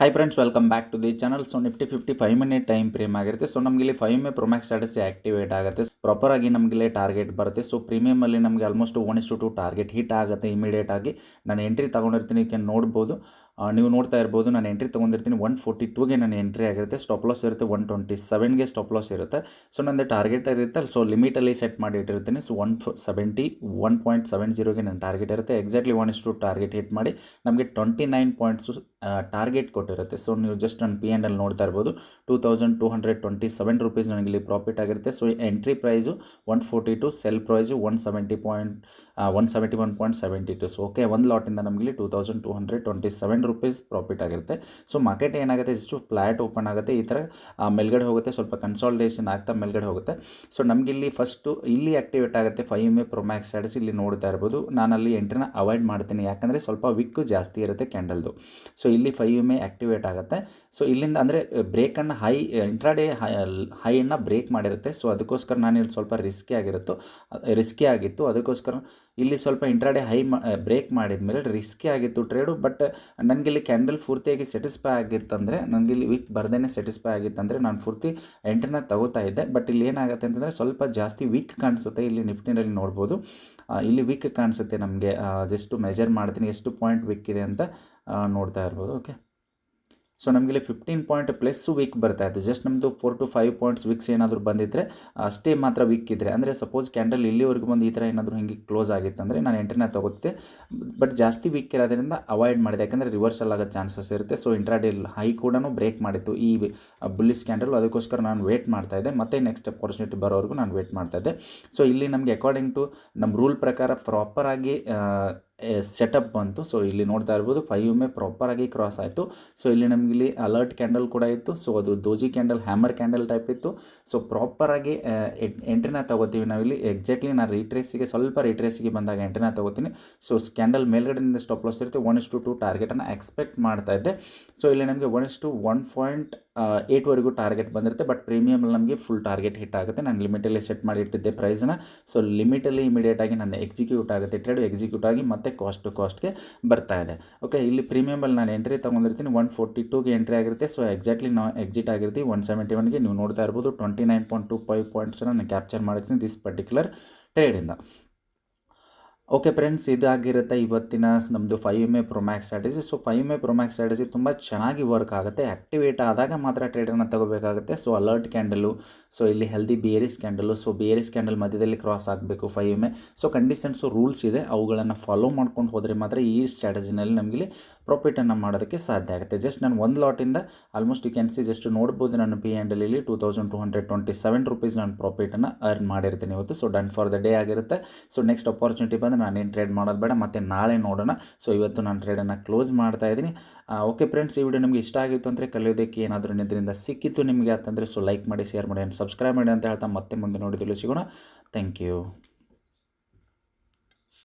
Hi friends welcome back to the channel so nifty fifty five minute time frame ಆಗಿರುತ್ತೆ so ನಮಗೆ ಇಲ್ಲಿ five EMA Promax status activate ಆಗುತ್ತೆ. Proper ಆಗಿ ನಮಗೆ ಇಲ್ಲಿ ಟಾರ್ಗೆಟ್ ಬರುತ್ತೆ ಸೊ ಪ್ರೀಮಿಯಮಲ್ಲಿ ನಮಗೆ almost one is to two target hit ಆಗುತ್ತೆ ಇಮಿಡಿಯೇಟ್ ಆಗಿ. ನಾನು ಎಂಟ್ರಿ ತೊಗೊಂಡಿರ್ತೀನಿ ಕ್ಯಾನ್ ನೋಡ್ಬೋದು. ನೀವು ನೋಡ್ತಾ ಇರ್ಬೋದು, ನಾನು ಎಂಟ್ರಿ ತೊಗೊಂಡಿರ್ತೀನಿ. ಒನ್ ಫೋರ್ಟಿ ಟೂಗೆ ನಾನು ಎಂಟ್ರಿ ಆಗಿರುತ್ತೆ. ಸ್ಟಾಪ್ ಲಾಸ್ ಇರುತ್ತೆ. ಒನ್ ಟ್ವೆಂಟಿ ಸೆವೆನ್ಗೆ ಸ್ಟಾಪ್ ಲಾಸ್ ಇರುತ್ತೆ. ಸೊ ನಂದು ಟಾರ್ಗೆಟ್ ಇರುತ್ತೆ. ಸೊ ಲಿಮಿಟಲ್ಲಿ ಸೆಟ್ ಮಾಡಿ ಇಟ್ಟಿರ್ತೀನಿ. So one seventy one point seven ಜೀರೋಗೆ ನನ್ನ ಟಾರ್ಗೆಟ್ ಇರುತ್ತೆ. Exactly one is two target hit ಮಾಡಿ ನಮಗೆ ಟ್ವೆಂಟಿ ನೈನ್ ಪಾಯಿಂಟ್ಸು ಟಾರ್ಗೆಟ್ ಕೊಟ್ಟಿರುತ್ತೆ. ಸೊ ನೀವು ಜಸ್ಟ್ ನನ್ನ ಪಿ ಆ್ಯಂಡ್ ಅಲ್ಲಿ ನೋಡ್ತಾ ಇರ್ಬೋದು. Two thousand two hundred twenty seven rupees ನನಗೆ ಇಲ್ಲಿ ಪ್ರಾಫಿಟ್ ಆಗಿರುತ್ತೆ. So entry price one forty to sell price one seventy point one seventy one point seventy two so okay ಒಂದು ಲಾಟಿಂದ ನಮಗೆ two thousand two hundred twenty seven rupees profit ಆಗಿರುತ್ತೆ. So market ಏನಾಗುತ್ತೆ? ಇಷ್ಟು flat open ಆಗುತ್ತೆ. ಈ ಥರ ಮೇಲ್ಗಡೆ ಹೋಗುತ್ತೆ. ಸ್ವಲ್ಪ ಕನ್ಸಾಲ್ಟೇಷನ್ ಆಗ್ತಾ ಮೇಲ್ಗಡೆ ಹೋಗುತ್ತೆ. ಸೊ ನಮಗಿಲ್ಲಿ ಫಸ್ಟು ಇಲ್ಲಿ ಆ್ಯಕ್ಟಿವೇಟ್ ಆಗುತ್ತೆ ಫೈವ್ ಮೇ ಪ್ರೊಮ್ಯಾಕ್ಸ್ ಸೈಡ್ಸ್ ಇಲ್ಲಿ ನೋಡ್ತಾ ಇರ್ಬೋದು. ನಾನು ಅಲ್ಲಿ ಎಂಟ್ರಿನ ಅವಾಯ್ಡ್ ಮಾಡ್ತೀನಿ. ಯಾಕಂದರೆ ಸ್ವಲ್ಪ ವಿಕ್ಕು ಜಾಸ್ತಿ ಇರುತ್ತೆ ಕ್ಯಾಂಡಲ್ದು ಸೊ ಇಲ್ಲಿ ಫೈವ್ ಎಂ ಎ ಆ್ಯಕ್ಟಿವೇಟ್ ಆಗುತ್ತೆ. ಸೊ ಇಲ್ಲಿಂದ ಅಂದರೆ ಬ್ರೇಕನ್ನು ಹೈ ಇಂಟ್ರಾಡೇ ಹೈ ಹೈಯನ್ನು ಬ್ರೇಕ್ ಮಾಡಿರುತ್ತೆ. ಸೊ ಅದಕ್ಕೋಸ್ಕರ ನಾನು ಇಲ್ಲಿ ಸ್ವಲ್ಪ ರಿಸ್ಕಿ ಆಗಿರುತ್ತೋ ರಿಸ್ಕಿ ಆಗಿತ್ತು. ಅದಕ್ಕೋಸ್ಕರ ಇಲ್ಲಿ ಸ್ವಲ್ಪ ಇಂಟ್ರಾಡೇ ಹೈ ಬ್ರೇಕ್ ಮಾಡಿದ ಮೇಲೆ ರಿಸ್ಕಿ ಆಗಿತ್ತು ಟ್ರೇಡು ಬಟ್ ನನಗೆ ಇಲ್ಲಿ ಕ್ಯಾಂಡಲ್ ಪೂರ್ತಿಯಾಗಿ ಸ್ಯಾಟಿಸ್ಫೈ ಆಗಿತ್ತಂದರೆ ನನಗೆ ಇಲ್ಲಿ ವಿಕ್ ಬರ್ದೇ ಸ್ಯಾಟಿಸ್ಫೈ ಆಗಿತ್ತಂದರೆ, ನಾನು ಪೂರ್ತಿ ಎಂಟ್ರಿನ ತಗೋತಾ ಇದ್ದೆ. ಬಟ್ ಇಲ್ಲಿ ಏನಾಗುತ್ತೆ ಅಂತಂದರೆ, ಸ್ವಲ್ಪ ಜಾಸ್ತಿ ವೀಕ್ ಕಾಣಿಸುತ್ತೆ ಇಲ್ಲಿ ನಿಫ್ಟಿನಲ್ಲಿ ನೋಡ್ಬೋದು. ಇಲ್ಲಿ ವೀಕ್ ಕಾಣಿಸುತ್ತೆ ನಮಗೆ. ಜಸ್ಟ್ ಮೆಜರ್ ಮಾಡ್ತೀನಿ, ಎಷ್ಟು ಪಾಯಿಂಟ್ ವೀಕ್ ಇದೆ ಅಂತ ನೋಡ್ತಾ ಇರ್ಬೋದು ಓಕೆ ಸೊ ನಮಗೆ ಇಲ್ಲಿ ಫಿಫ್ಟೀನ್ ಪಾಯಿಂಟ್ ಪ್ಲಸ್ ವೀಕ್ ಬರ್ತಾ ಇತ್ತು. ಜಸ್ಟ್ ನಮ್ಮದು four to five points wicks ಏನಾದರೂ ಬಂದಿದ್ದರೆ ಅಷ್ಟೇ ಮಾತ್ರ ವೀಕ್ ಇದ್ದರೆ ಅಂದರೆ ಸಪೋಸ್ ಕ್ಯಾಂಡಲ್ ಇಲ್ಲಿವರೆಗೂ ಬಂದು ಈ ಥರ ಏನಾದರೂ ಹಿಂಗೆ ಕ್ಲೋಸ್ ಆಗಿತ್ತಂದರೆ ನಾನು ಎಂಟ್ರಿನ ತಗೋತಿದ್ದೆ ಬಟ್ ಜಾಸ್ತಿ ವೀಕ್ ಇರೋದ್ರಿಂದ ಅವಾಯ್ಡ್ ಮಾಡಿದೆ. ಯಾಕಂದರೆ ರಿವರ್ಸಲ್ ಆಗೋ ಚಾನ್ಸಸ್ ಇರುತ್ತೆ. ಸೊ ಇಂಟ್ರಾಡೇಲ್ ಹೈ ಕೂಡ ಬ್ರೇಕ್ ಮಾಡಿತ್ತು. ಈ ಬುಲ್ಲಿಸ್ ಕ್ಯಾಂಡಲ್ ಅದಕ್ಕೋಸ್ಕರ ನಾನು ವೇಟ್ ಮಾಡ್ತಾ ಇದ್ದೆ. ಮತ್ತೆ ನೆಕ್ಸ್ಟ್ ಅಪಾರ್ಚುನಿಟಿ ಬರೋವರೆಗೂ ನಾನು ವೇಟ್ ಮಾಡ್ತಾ ಇದ್ದೆ. ಸೊ ಇಲ್ಲಿ ನಮಗೆ ಅಕಾರ್ಡಿಂಗ್ ಟು ನಮ್ಮ ರೂಲ್ ಪ್ರಕಾರ ಪ್ರಾಪರಾಗಿ ಸೆಟಪ್ ಬಂತು. ಸೊ ಇಲ್ಲಿ ನೋಡ್ತಾ ಇರ್ಬೋದು ಪ್ರಾಪರ್ ಪ್ರಾಪರಾಗಿ ಕ್ರಾಸ್ ಆಯಿತು. ಸೊ ಇಲ್ಲಿ ನಮಗೆ ಇಲ್ಲಿ ಅಲರ್ಟ್ ಕ್ಯಾಂಡಲ್ ಕೂಡ ಇತ್ತು. ಸೊ ಅದು doji candle hammer candle type ಇತ್ತು. ಸೊ ಪ್ರಾಪರಾಗಿ ಎಂಟ್ರಿನ ತಗೋತೀವಿ ನಾವಿಲ್ಲಿ ಎಕ್ಸಾಕ್ಟ್ಲಿ ನಾನು ರೀಟ್ರೇಸಿಗೆ ಸ್ವಲ್ಪ ರೀಟ್ರೇಸಿಗೆ ಬಂದಾಗ ಎಂಟ್ರಿನ ತಗೋತೀನಿ. ಸೊ ಕ್ಯಾಂಡಲ್ ಮೇಲ್ಗಡೆಯಿಂದ ಸ್ಟಾಪ್ ಲಾಸ್ ಇರುತ್ತೆ. ಒನ್ ಇಸ್ ಟು ಟು ಟಾರ್ಗೆಟನ್ನು ಎಕ್ಸ್ಪೆಕ್ಟ್ ಮಾಡ್ತಾ ಇದ್ದೆ. ಸೊ ಇಲ್ಲಿ ನಮಗೆ one is to one point ಏಟ್ವರೆಗೂ target ಬಂದಿರುತ್ತೆ ಬಟ್ ಪ್ರೀಮಿಯಮಲ್ಲಿ ನಮಗೆ ಫುಲ್ ಟಾರ್ಗೆಟ್ ಹಿಟ್ ಆಗುತ್ತೆ. ನಾನು ಲಿಮಿಟಲ್ಲಿ ಸೆಟ್ ಮಾಡಿ ಇಟ್ಟಿದ್ದೆ ಪ್ರೈಸ್ನ ಸೊ ಲಿಮಿಟಲ್ಲಿ ಇಮಿಡಿಯೇಟಾಗಿ ನನ್ನ ಎಕ್ಸಿಕ್ಯೂಟ್ ಆಗುತ್ತೆ ಟ್ರೇಡ್ ಎಕ್ಸಿಕ್ಯೂಟ್ ಆಗಿ ಮತ್ತೆ ಕಾಸ್ಟ್ ಟು ಕಾಸ್ಟ್ಗೆ ಬರ್ತಾ ಇದೆ. ಓಕೆ ಇಲ್ಲಿ ಪ್ರೀಮಿಯಮಲ್ಲಿ ನಾನು ಎಂಟ್ರಿ ತೊಗೊಂಡಿರ್ತೀನಿ ಒನ್ ಫೋರ್ಟಿ ಟೂಗೆ ಎಂಟ್ರಿ ಆಗಿರುತ್ತೆ. ಸೊ ಎಕ್ಸಾಕ್ಟ್ಲಿ ನಾವು ಎಕ್ಸಿಟ್ ಆಗಿರ್ತೀವಿ ಒನ್ ಸೆವೆಂಟಿ ಒನ್ಗೆ ನೀವು ನೋಡ್ತಾ ಇರ್ಬೋದು twenty nine point two five ಪಾಯಿಂಟ್ಸನ್ನು ನಾನು ಕ್ಯಾಪ್ಚರ್ ಮಾಡಿರ್ತೀನಿ ದಿಸ್ ಪರ್ಟಿಕ್ಯುಲರ್ ಟ್ರೇಡಿಂದ ಓಕೆ ಫ್ರೆಂಡ್ಸ್ ಇದಾಗಿರುತ್ತೆ ಇವತ್ತಿನ ನಮ್ಮದು five EMA Promax strategy so five A Promax strategy ತುಂಬ ಚೆನ್ನಾಗಿ ವರ್ಕ್ ಆಗುತ್ತೆ. ಆ್ಯಕ್ಟಿವೇಟ್ ಆದಾಗ ಮಾತ್ರ ಟ್ರೇಡನ್ನು ತಗೋಬೇಕಾಗುತ್ತೆ. ಸೊ ಅಲರ್ಟ್ ಕ್ಯಾಂಡಲು ಸೊ ಇಲ್ಲಿ healthy bearish candle so bearish candle ಮಧ್ಯದಲ್ಲಿ ಕ್ರಾಸ್ ಆಗಬೇಕು five EMA so conditions rules ಇದೆ. ಅವುಗಳನ್ನು ಫಾಲೋ ಮಾಡ್ಕೊಂಡು ಹೋದರೆ ಮಾತ್ರ ಈ ಸ್ಟ್ರಾಟಜಿನಲ್ಲಿ ನಮಗೆ ಪ್ರಾಫಿಟನ್ನು ಮಾಡೋದಕ್ಕೆ ಸಾಧ್ಯ ಆಗುತ್ತೆ. ಜಸ್ಟ್ ನಾನು ಒಂದು ಲಾಟಿಂದ almost you can see just ನೋಡ್ಬೋದು ನಾನು ಪಿ ಇಲ್ಲಿ two thousand two hundred twenty seven rupees ನಾನು ಪ್ರಾಫಿಟನ್ನು ಅರ್ನ್ ಮಾಡಿರ್ತೀನಿ ಇವತ್ತು. So done for the day ಆಗಿರುತ್ತೆ. ಸೊ ನೆಕ್ಸ್ಟ್ ಅಪಾರ್ಚುನಿಟಿ ಬಂದರೆ ನಾನೇನು ಟ್ರೇಡ್ ಮಾಡೋದು ಬೇಡ, ಮತ್ತು ನಾಳೆ ನೋಡೋಣ. ಸೊ ಇವತ್ತು ನಾನು ಟ್ರೇಡನ್ನು ಕ್ಲೋಸ್ ಮಾಡ್ತಾ ಇದ್ದೀನಿ. ಓಕೆ ಫ್ರೆಂಡ್ಸ್ ಈ ವಿಡಿಯೋ ನಿಮಗೆ ಇಷ್ಟ ಆಗಿತ್ತು ಅಂದರೆ ಕಲಿಯೋದಕ್ಕೆ ಏನಾದರೂ ಇದರಿಂದ ಸಿಕ್ಕಿತ್ತು ನಿಮಗೆ ಅಂತಂದರೆ ಸೊ ಲೈಕ್ ಮಾಡಿ ಶೇರ್ ಮಾಡಿ ಆ್ಯಂಡ್ ಸಬ್ಸ್ಕ್ರೈಬ್ ಮಾಡಿ ಅಂತ ಹೇಳ್ತಾ ಮತ್ತೆ ಮುಂದೆ ನೋಡಿದಲ್ಲಿ ಸಿಗೋಣ. Thank you